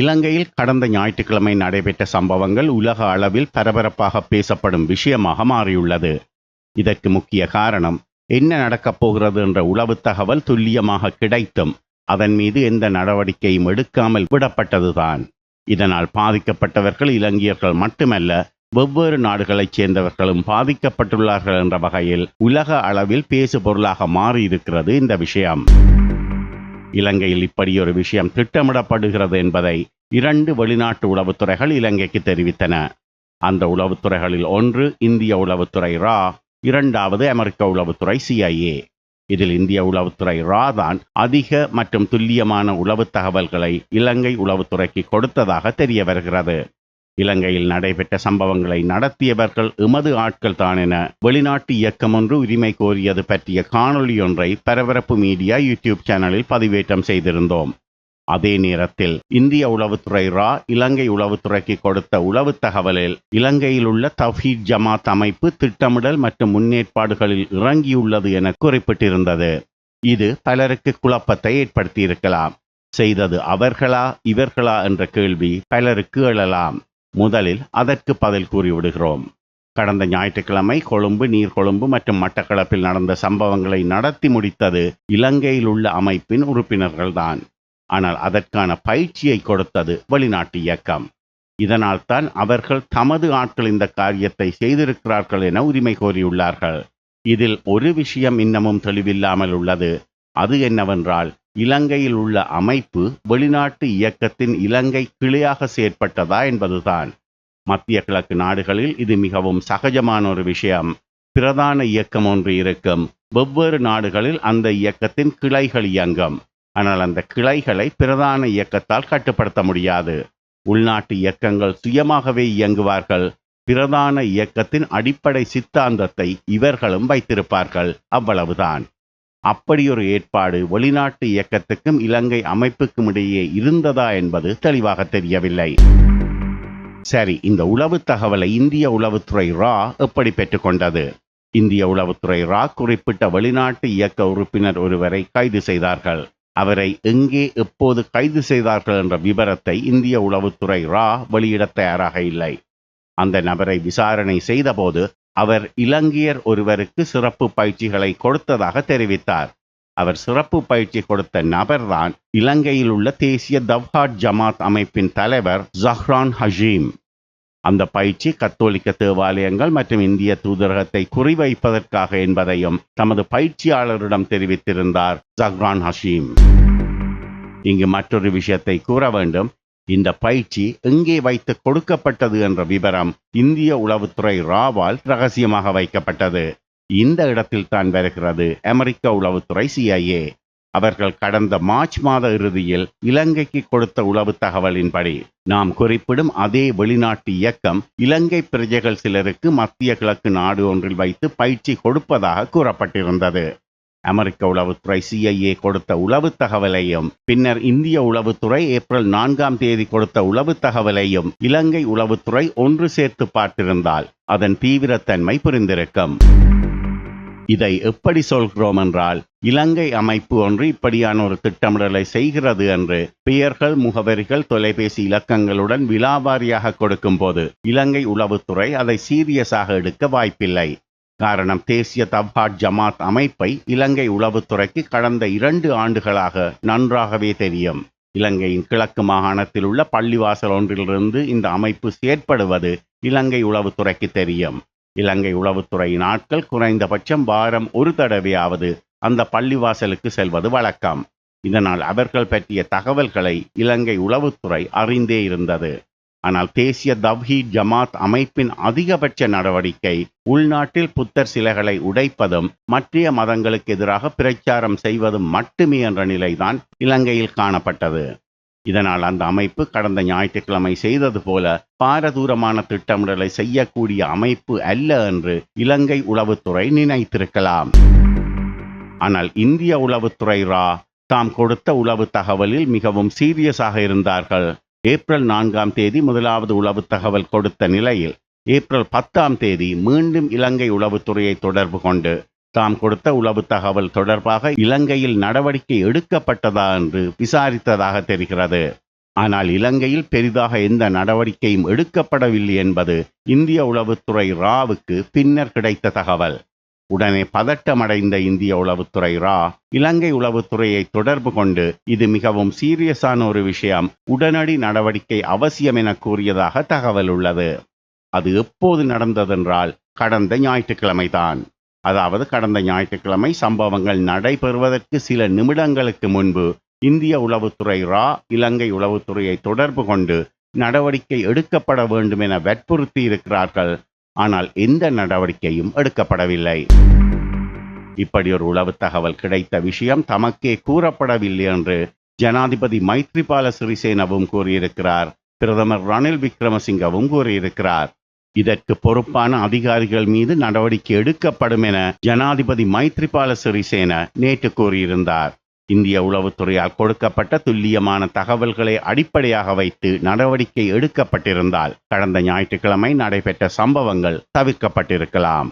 இலங்கையில் கடந்த ஞாயிற்றுக்கிழமை நடைபெற்ற சம்பவங்கள் உலக அளவில் பரபரப்பாக பேசப்படும் விஷயமாக மாறியுள்ளது. இதற்கு முக்கிய காரணம் என்ன நடக்கப் போகிறது என்ற உளவு தகவல் துல்லியமாக கிடைத்தும் அதன் மீது எந்த நடவடிக்கையும் எடுக்காமல் விடப்பட்டதுதான். இதனால் பாதிக்கப்பட்டவர்கள் இலங்கையர்கள் மட்டுமல்ல வெவ்வேறு நாடுகளைச் சேர்ந்தவர்களும் பாதிக்கப்பட்டுள்ளார்கள் என்ற வகையில் உலக அளவில் பேசு பொருளாக மாறியிருக்கிறது இந்த விஷயம். இலங்கையில் இப்படி ஒரு விஷயம் திட்டமிடப்படுகிறது என்பதை இரண்டு வெளிநாட்டு உளவுத்துறைகள் இலங்கைக்கு தெரிவித்தன. அந்த உளவுத்துறைகளில் ஒன்று இந்திய உளவுத்துறை ரா இரண்டாவது அமெரிக்க உளவுத்துறை சிஐஏ இதில் இந்திய உளவுத்துறை ரா தான் அதிக மற்றும் துல்லியமான உளவு தகவல்களை இலங்கை உளவுத்துறைக்கு கொடுத்ததாக தெரிய வருகிறது. இலங்கையில் நடைபெற்ற சம்பவங்களை நடத்தியவர்கள் எமது ஆட்கள் தான் என வெளிநாட்டு இயக்கம் ஒன்று உரிமை கோரியது பற்றிய காணொளி ஒன்றை பரபரப்பு மீடியா யூடியூப் சேனலில் பதிவேற்றம் செய்திருந்தோம். அதே நேரத்தில் இந்திய உளவுத்துறை ரா இலங்கை உளவுத்துறைக்கு கொடுத்த உளவு தகவலில் இலங்கையில் உள்ள தஃபீத் ஜமாத் அமைப்பு திட்டமிடல் மற்றும் முன்னேற்பாடுகளில் இறங்கியுள்ளது என குறிப்பிட்டிருந்தது. இது பலருக்கு குழப்பத்தை ஏற்படுத்தியிருக்கலாம். செய்தது அவர்களா இவர்களா என்ற கேள்வி பலருக்கு எழலாம். முதலில் அதற்கு பதில் கூறிவிடுகிறோம். கடந்த ஞாயிற்றுக்கிழமை கொழும்பு நீர்கொழும்பு மற்றும் மட்டக்களப்பில் நடந்த சம்பவங்களை நடத்தி முடித்தது இலங்கையில் உள்ள அமைப்பின் உறுப்பினர்கள்தான். ஆனால் அதற்கான பயிற்சியை கொடுத்தது வெளிநாட்டு இயக்கம். இதனால் தான் அவர்கள் தமது ஆட்கள் இந்த காரியத்தை செய்திருக்கிறார்கள் என உரிமை கோரியுள்ளார்கள். இதில் ஒரு விஷயம் இன்னமும் தெளிவில்லாமல் உள்ளது. அது என்னவென்றால் இலங்கையில் உள்ள அமைப்பு வெளிநாட்டு இயக்கத்தின் இலங்கை கிளையாக செயற்பட்டதா என்பதுதான். மத்திய கிழக்கு நாடுகளில் இது மிகவும் சகஜமான ஒரு விஷயம். பிரதான இயக்கம் ஒன்று இருக்கும். வெவ்வேறு நாடுகளில் அந்த இயக்கத்தின் கிளைகள் இயங்கும். ஆனால் அந்த கிளைகளை பிரதான இயக்கத்தால் கட்டுப்படுத்த முடியாது. உள்நாட்டு இயக்கங்கள் சுயமாகவே இயங்குவார்கள். பிரதான இயக்கத்தின் அடிப்படை சித்தாந்தத்தை இவர்களும் வைத்திருப்பார்கள். அவ்வளவுதான். அப்படி ஒரு ஏற்பாடு வெளிநாட்டு இயக்கத்துக்கும் இலங்கை அமைப்புக்கும் இடையே இருந்ததா என்பது தெளிவாக தெரியவில்லை. சரி இந்த உளவு தகவலை இந்திய உளவுத்துறை ரா எப்படி பெற்றுக்கொண்டது? இந்திய உளவுத்துறை ரா குறிப்பிட்ட வெளிநாட்டு இயக்க உறுப்பினர் ஒருவரை கைது செய்தார்கள். அவரை எங்கே எப்போது கைது செய்தார்கள் என்ற விவரத்தை இந்திய உளவுத்துறை ரா வெளியிட தயாராக இல்லை. அந்த நபரை விசாரணை செய்தபோது அவர் இலங்கையர் ஒருவருக்கு சிறப்பு பயிற்சிகளை கொடுத்ததாக தெரிவித்தார். அவர் சிறப்பு பயிற்சி கொடுத்த நபர்தான் இலங்கையில் உள்ள தேசிய தவ்ஹாட் ஜமாத் அமைப்பின் தலைவர் ஜஹ்ரான் ஹஷீம். அந்த பயிற்சி கத்தோலிக்க தேவாலயங்கள் மற்றும் இந்திய தூதரகத்தை குறிவைப்பதற்காக என்பதையும் தமது பயிற்சியாளரிடம் தெரிவித்திருந்தார் ஜஹ்ரான் ஹஷீம். இங்கு மற்றொரு விஷயத்தை கூற வேண்டும். இந்த பயிற்சி எங்கே வைத்து கொடுக்கப்பட்டது என்ற விவரம் இந்திய உளவுத்துறை ராவால் ரகசியமாக வைக்கப்பட்டது. இந்த இடத்தில் தான் வருகிறது அமெரிக்க உளவுத்துறை சிஐஏ அவர்கள் கடந்த மார்ச் மாத இறுதியில் இலங்கைக்கு கொடுத்த உளவு தகவலின்படி நாம் குறிப்பிடும் அதே வெளிநாட்டு இயக்கம் இலங்கை பிரஜைகள் சிலருக்கு மத்திய கிழக்கு நாடு ஒன்றில் வைத்து பயிற்சி கொடுப்பதாக கூறப்பட்டிருந்தது. அமெரிக்க உளவுத்துறை சிஐஏ கொடுத்த உளவு தகவலையும் பின்னர் இந்திய உளவுத்துறை ஏப்ரல் நான்காம் தேதி கொடுத்த உளவு தகவலையும் இலங்கை உளவுத்துறை ஒன்று சேர்த்து பார்த்திருந்தால் அதன் தீவிரத்தன்மை புரிந்திருக்கும். இதை எப்படி சொல்கிறோம் என்றால் இலங்கை அமைப்பு ஒன்று இப்படியான ஒரு திட்டமிடலை செய்கிறது என்று பெயர்கள் முகவரிகள் தொலைபேசி இலக்கங்களுடன் விலாவாரியாக கொடுக்கும் போது இலங்கை உளவுத்துறை அதை சீரியஸாக எடுக்க வாய்ப்பில்லை. காரணம் தேசிய தவ்ஹாட் ஜமாத் அமைப்பை இலங்கை உளவுத்துறைக்கு கடந்த இரண்டு ஆண்டுகளாக நன்றாகவே தெரியும். இலங்கையின் கிழக்கு மாகாணத்தில் உள்ள பள்ளிவாசல் ஒன்றிலிருந்து இந்த அமைப்பு செயற்படுவது இலங்கை உளவுத்துறைக்கு தெரியும். இலங்கை உளவுத்துறையின் ஆட்கள் குறைந்தபட்சம் வாரம் ஒரு தடவையாவது அந்த பள்ளிவாசலுக்கு செல்வது வழக்கம். இதனால் அவர்கள் பற்றிய தகவல்களை இலங்கை உளவுத்துறை அறிந்தே இருந்தது. ஆனால் தேசிய தவ்ஹி ஜமாத் அமைப்பின் அதிகபட்ச நடவடிக்கை உள்நாட்டில் புத்தர் சிலைகளை உடைப்பதும் மற்ற மதங்களுக்கு எதிராக பிரச்சாரம் செய்வதும் மட்டுமே என்ற நிலைதான் இலங்கையில் காணப்பட்டது. இதனால் அந்த அமைப்பு கடந்த ஞாயிற்றுக்கிழமை செய்தது போல பாரதூரமான திட்டமிடலை செய்யக்கூடிய அமைப்பு அல்ல என்று இலங்கை உளவுத்துறை நினைத்திருக்கலாம். ஆனால் இந்திய உளவுத்துறை ரா தாம் கொடுத்த உளவு தகவலில் மிகவும் சீரியஸாக இருந்தார்கள். ஏப்ரல் நான்காம் தேதி முதலாவது உளவு தகவல் கொடுத்த நிலையில் ஏப்ரல் பத்தாம் தேதி மீண்டும் இலங்கை உளவுத்துறையை தொடர்பு கொண்டு தாம் கொடுத்த உளவு தகவல் தொடர்பாக இலங்கையில் நடவடிக்கை எடுக்கப்பட்டதா என்று விசாரித்ததாக தெரிகிறது. ஆனால் இலங்கையில் பெரிதாக எந்த நடவடிக்கையும் எடுக்கப்படவில்லை என்பது இந்திய உளவுத்துறை ராவுக்கு பின்னர் கிடைத்த தகவல். உடனே பதட்டமடைந்த இந்திய உளவுத்துறை ரா இலங்கை உளவுத்துறையை தொடர்பு கொண்டு இது மிகவும் சீரியஸான ஒரு விஷயம் உடனடி நடவடிக்கை அவசியம் என கூறியதாக தகவல் உள்ளது. அது எப்போது நடந்ததென்றால் கடந்த ஞாயிற்றுக்கிழமைதான். அதாவது கடந்த ஞாயிற்றுக்கிழமை சம்பவங்கள் நடைபெறுவதற்கு சில நிமிடங்களுக்கு முன்பு இந்திய உளவுத்துறை ரா இலங்கை உளவுத்துறையை தொடர்பு கொண்டு நடவடிக்கை எடுக்கப்பட வேண்டும் என வற்புறுத்தி இருக்கிறார்கள் ஆனால் எந்த நடவடிக்கையும் எடுக்கப்படவில்லை. இப்படி ஒரு உளவு தகவல் கிடைத்த விஷயம் தமக்கே கூறப்படவில்லை என்று ஜனாதிபதி மைத்ரிபால சிறிசேனவும் கூறியிருக்கிறார். பிரதமர் ரணில் விக்ரமசிங்கவும் கூறியிருக்கிறார். இதற்கு பொறுப்பான அதிகாரிகள் மீது நடவடிக்கை எடுக்கப்படும் என ஜனாதிபதி மைத்ரிபால சிறிசேன நேற்று கூறியிருந்தார். இந்திய உளவுத்துறையால் கொடுக்கப்பட்ட துல்லியமான தகவல்களை அடிப்படையாக வைத்து நடவடிக்கை எடுக்கப்பட்டிருந்தால் கடந்த ஞாயிற்றுக்கிழமை நடைபெற்ற சம்பவங்கள் தவிர்க்கப்பட்டிருக்கலாம்.